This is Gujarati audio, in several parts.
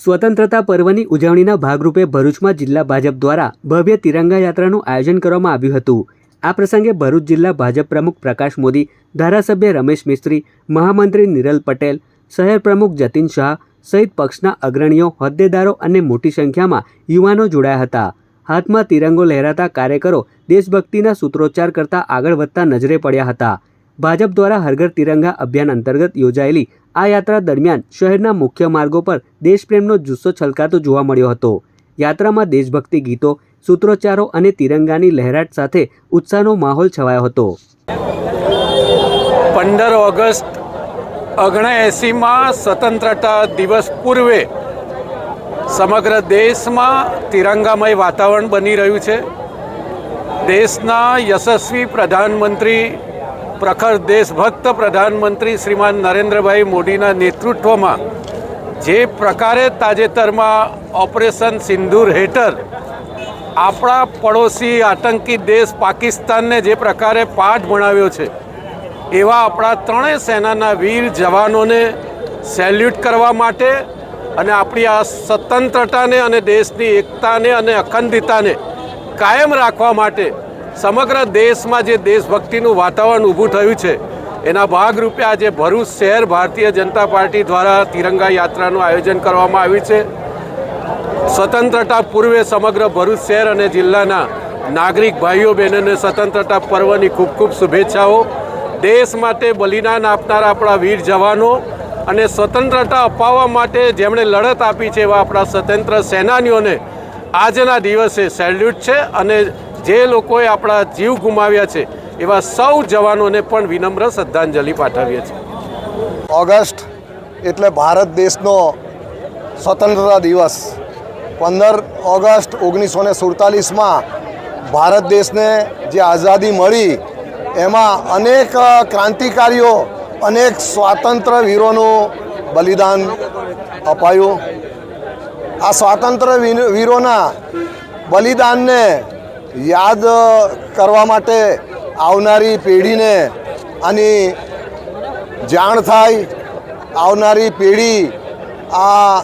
સ્વતંત્રતા પર્વની ઉજવણીના ભાગરૂપે ભરૂચમાં જિલ્લા ભાજપ દ્વારા ભવ્ય તિરંગા યાત્રાનું આયોજન કરવામાં આવ્યું હતું. આ પ્રસંગે ભરૂચ જિલ્લા ભાજપ પ્રમુખ પ્રકાશ મોદી, ધારાસભ્ય રમેશ મિસ્ત્રી, મહામંત્રી નિરલ પટેલ, શહેર પ્રમુખ જતીન શાહ સહિત પક્ષના અગ્રણીઓ, હોદ્દેદારો અને મોટી સંખ્યામાં યુવાનો જોડાયા હતા. હાથમાં તિરંગો લહેરાતા કાર્યકરો દેશભક્તિના સૂત્રોચ્ચાર કરતા આગળ વધતા નજરે પડ્યા હતા. ભાજપ દ્વારા હરઘર તિરંગા અભિયાન અંતર્ગત યોજાયેલી આ યાત્રા દરમિયાન શહેરના મુખ્ય માર્ગો પર દેશપ્રેમનો જુસ્સો છલકાતો જોવા મળ્યો હતો. યાત્રામાં દેશભક્તિ ગીતો, સૂત્રોચ્ચારો અને તિરંગાની લહેરાટ સાથે ઉત્સાહનો માહોલ છવાયો હતો. પંદર ઓગસ્ટ ઓગણએંસીમાં સ્વતંત્રતા દિવસ પૂર્વે સમગ્ર દેશમાં તિરંગામય વાતાવરણ બની રહ્યું છે. દેશના યશસ્વી પ્રધાનમંત્રી પ્રખર દેશભક્ત પ્રધાનમંત્રી શ્રીમાન નરેન્દ્રભાઈ મોદીના નેતૃત્વમાં જે પ્રકારે તાજેતરમાં ઓપરેશન સિંદૂર હેઠળ આપણા પડોશી આતંકી દેશ પાકિસ્તાનને જે પ્રકારે પાઠ ભણાવ્યો છે, એવા આપણા ત્રણેય સેનાના વીર જવાનોને સેલ્યુટ કરવા માટે અને આપણી આ સ્વતંત્રતાને અને દેશની એકતાને અને અખંડિતતાને કાયમ રાખવા માટે સમગ્ર દેશમાં જે દેશભક્તિનું વાતાવરણ ઊભું થયું છે, એના ભાગરૂપે આજે ભરૂચ શહેર ભારતીય જનતા પાર્ટી દ્વારા તિરંગા યાત્રાનું આયોજન કરવામાં આવ્યું છે. સ્વતંત્રતા પૂર્વે સમગ્ર ભરૂચ શહેર અને જિલ્લાના નાગરિક ભાઈઓ બહેનોને સ્વતંત્રતા પર્વની ખૂબ ખૂબ શુભેચ્છાઓ. દેશ માટે બલિદાન આપનારા આપણા વીર જવાનો અને સ્વતંત્રતા અપાવવા માટે જેમણે લડત આપી છે એવા આપણા સ્વતંત્ર સેનાનીઓને આજના દિવસે સેલ્યુટ છે અને જે લોકોએ આપણા જીવ ગુમાવ્યા છે, એવા સૌ જવાનોને પણ વિનમ્ર શ્રદ્ધાંજલિ પાઠવીએ છીએ. ઓગસ્ટ એટલે ભારત દેશનો સ્વતંત્રતા દિવસ. પંદર ઓગસ્ટ ઓગણીસો ને સુડતાલીસમાં ભારત દેશને જે આઝાદી મળી, એમાં અનેક ક્રાંતિકારીઓ, અનેક સ્વાતંત્ર્ય વીરોનું બલિદાન અપાયું. આ સ્વાતંત્ર્ય વીરોના બલિદાનને યાદ કરવા માટે આવનારી પેઢીને આની જાણ થાય, આવનારી પેઢી આ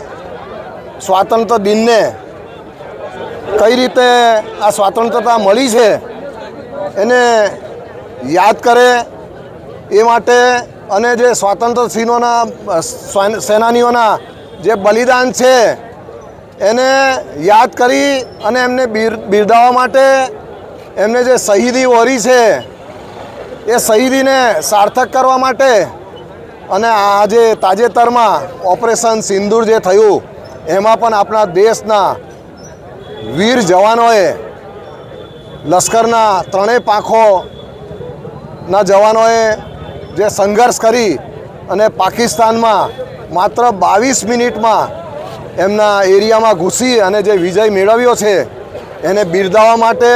સ્વાતંત્ર્ય દિનને કઈ રીતે આ સ્વાતંત્રતા મળી છે એને યાદ કરે એ માટે અને જે સ્વાતંત્ર્ય સિંહોના સેનાનીઓના જે બલિદાન છે એને યાદ કરી અને એમને બિર, બિરદાવવા માટે એમને જે શહીદી વરી છે, એ શહીદીને સાર્થક કરવા માટે અને આજે તાજેતરમાં ઓપરેશન સિંદૂર જે થયું, એમાં પણ આપણા દેશના વીર જવાનોએ લશ્કરના ત્રણેય પાંખોના જવાનોએ જે સંઘર્ષ કરી અને પાકિસ્તાનમાં માત્ર બાવીસ મિનિટમાં એમના એરિયામાં ઘૂસી અને જે વિજય મેળવ્યો છે, એને બિરદાવવા માટે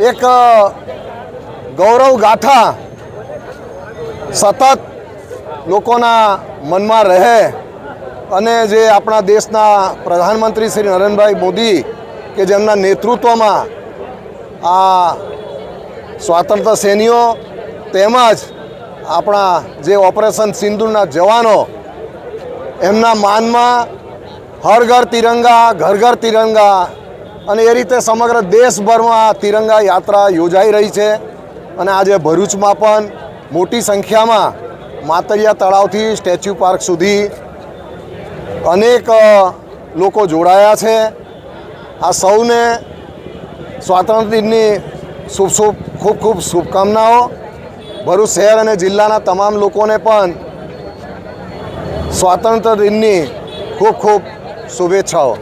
એક ગૌરવ ગાથા સતત લોકોના મનમાં રહે અને જે આપણા દેશના પ્રધાનમંત્રી શ્રી નરેન્દ્રભાઈ મોદી કે જેમના નેતૃત્વમાં આ સ્વાતંત્ર્ય સેનીઓ તેમજ આપણા જે ઓપરેશન સિંધુના જવાનો એમના માનમાં હર ઘર તિરંગા, ઘર ઘર તિરંગા. અને એ રીતે સમગ્ર દેશભરમાં તિરંગા યાત્રા યોજાઈ રહી છે. અને આજે ભરૂચમાં પણ મોટી સંખ્યામાં માતરિયા તળાવથી સ્ટેચ્યુ પાર્ક સુધી અનેક લોકો જોડાયા છે. આ સૌને સ્વાતંત્ર્ય દિનની શુભ શુભ, ખૂબ ખૂબ શુભકામનાઓ. ભરૂચ શહેર અને જિલ્લાના તમામ લોકોને પણ સ્વાતંત્ર્ય દિનની ખૂબ ખૂબ શુભેચ્છાઓ.